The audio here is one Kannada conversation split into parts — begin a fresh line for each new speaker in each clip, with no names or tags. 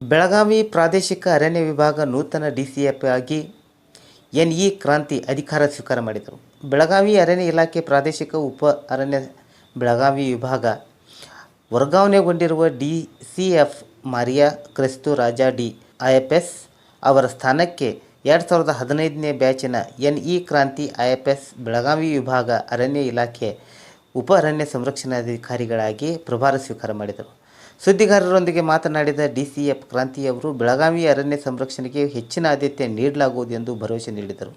ಬೆಳಗಾವಿ ಪ್ರಾದೇಶಿಕ ಅರಣ್ಯ ವಿಭಾಗ ನೂತನ ಡಿಸಿಎಫ್ ಆಗಿ ಎನ್ ಇ ಕ್ರಾಂತಿ ಅಧಿಕಾರ ಸ್ವೀಕಾರ ಮಾಡಿದರು. ಬೆಳಗಾವಿ ಅರಣ್ಯ ಇಲಾಖೆ ಪ್ರಾದೇಶಿಕ ಉಪ ಅರಣ್ಯ ಬೆಳಗಾವಿ ವಿಭಾಗ ವರ್ಗಾವಣೆಗೊಂಡಿರುವ D C F Maria Kristu Raja D IFS ಅವರ ಸ್ಥಾನಕ್ಕೆ ಎರಡು ಸಾವಿರದ ಹದಿನೈದನೇ ಬ್ಯಾಚಿನ N E Kranti IFS Belagavi ವಿಭಾಗ ಅರಣ್ಯ ಇಲಾಖೆ ಉಪ ಅರಣ್ಯ ಸಂರಕ್ಷಣಾಧಿಕಾರಿಗಳಾಗಿ ಪ್ರಭಾರ ಸ್ವೀಕಾರ ಮಾಡಿದರು. ಸುದ್ದಿಗಾರರೊಂದಿಗೆ ಮಾತನಾಡಿದ ಡಿಸಿಎಫ್ ಕ್ರಾಂತಿಯವರು ಬೆಳಗಾವಿ ಅರಣ್ಯ ಸಂರಕ್ಷಣೆಗೆ ಹೆಚ್ಚಿನ ಆದ್ಯತೆ ನೀಡಲಾಗುವುದು ಎಂದು ಭರವಸೆ ನೀಡಿದರು.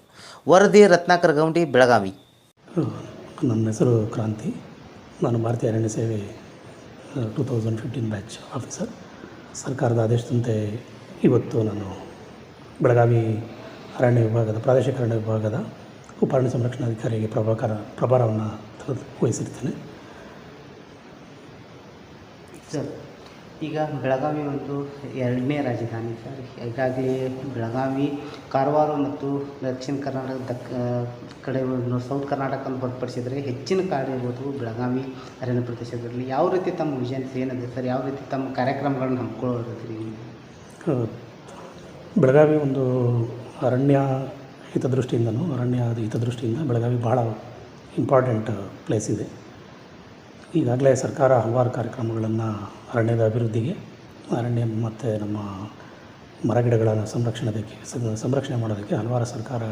ವರದಿ ರತ್ನಾಕರ ಗೌಂಡಿ ಬೆಳಗಾವಿ.
ನನ್ನ ಹೆಸರು ಕ್ರಾಂತಿ. ನಾನು ಭಾರತೀಯ ಅರಣ್ಯ ಸೇವೆ two thousand fifteen batch officer ಸರ್ಕಾರದ ಆದೇಶದಂತೆ ಇವತ್ತು ನಾನು ಬೆಳಗಾವಿ ಅರಣ್ಯ ವಿಭಾಗದ ಪ್ರಾದೇಶಿಕ ಅರಣ್ಯ ವಿಭಾಗದ ಉಪ ಅರಣ್ಯ ಸಂರಕ್ಷಣಾಧಿಕಾರಿಗೆ ಪ್ರಭಾಕರ ಪ್ರಭಾರವನ್ನು ತೆಗೆದು ವಹಿಸಿರ್ತೇನೆ.
ಸರ್ ಈಗ ಬೆಳಗಾವಿ ಒಂದು ಎರಡನೇ ರಾಜಧಾನಿ. ಸರ್ ಹೀಗಾಗಿ ಬೆಳಗಾವಿ, ಕಾರವಾರ ಮತ್ತು ದಕ್ಷಿಣ ಕರ್ನಾಟಕ ದಕ್ ಕಡೆ ಸೌತ್ ಕರ್ನಾಟಕ ಹೊರತುಪಡಿಸಿದರೆ ಹೆಚ್ಚಿನ ಕಾರ್ಯ ಇರೋದು ಬೆಳಗಾವಿ, ಅರಣ್ಯ ಪ್ರದೇಶದಲ್ಲಿ ಯಾವ ರೀತಿ ತಮ್ಮ ವಿಷನ್ಸ್ ಏನಿದೆ ಸರ್? ಯಾವ ರೀತಿ ತಮ್ಮ ಕಾರ್ಯಕ್ರಮಗಳನ್ನ ಹಮ್ಮಿಕೊಳ್ಳೋದ್ರಿ?
ಬೆಳಗಾವಿ ಒಂದು ಅರಣ್ಯ ಹಿತದೃಷ್ಟಿಯಿಂದನೂ ಅರಣ್ಯ ಹಿತದೃಷ್ಟಿಯಿಂದ ಬೆಳಗಾವಿ ಭಾಳ ಇಂಪಾರ್ಟೆಂಟ್ ಪ್ಲೇಸ್ ಇದೆ. ಈಗಾಗಲೇ ಸರ್ಕಾರ ಹಲವಾರು ಕಾರ್ಯಕ್ರಮಗಳನ್ನು ಅರಣ್ಯದ ಅಭಿವೃದ್ಧಿಗೆ, ಅರಣ್ಯ ಮತ್ತು ನಮ್ಮ ಮರಗಿಡಗಳ ಸಂರಕ್ಷಣೆಗೆ ಸಂರಕ್ಷಣೆ ಮಾಡೋದಕ್ಕೆ ಹಲವಾರು ಸರ್ಕಾರ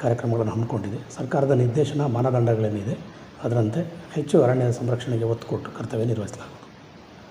ಕಾರ್ಯಕ್ರಮಗಳನ್ನು ಹಮ್ಮಿಕೊಂಡಿದೆ. ಸರ್ಕಾರದ ನಿರ್ದೇಶನ ಮಾನದಂಡಗಳೇನಿದೆ, ಅದರಂತೆ ಹೆಚ್ಚು ಅರಣ್ಯದ ಸಂರಕ್ಷಣೆಗೆ ಒತ್ತು ಕೊಟ್ಟು ಕರ್ತವ್ಯ ನಿರ್ವಹಿಸಲಾಗುವುದು.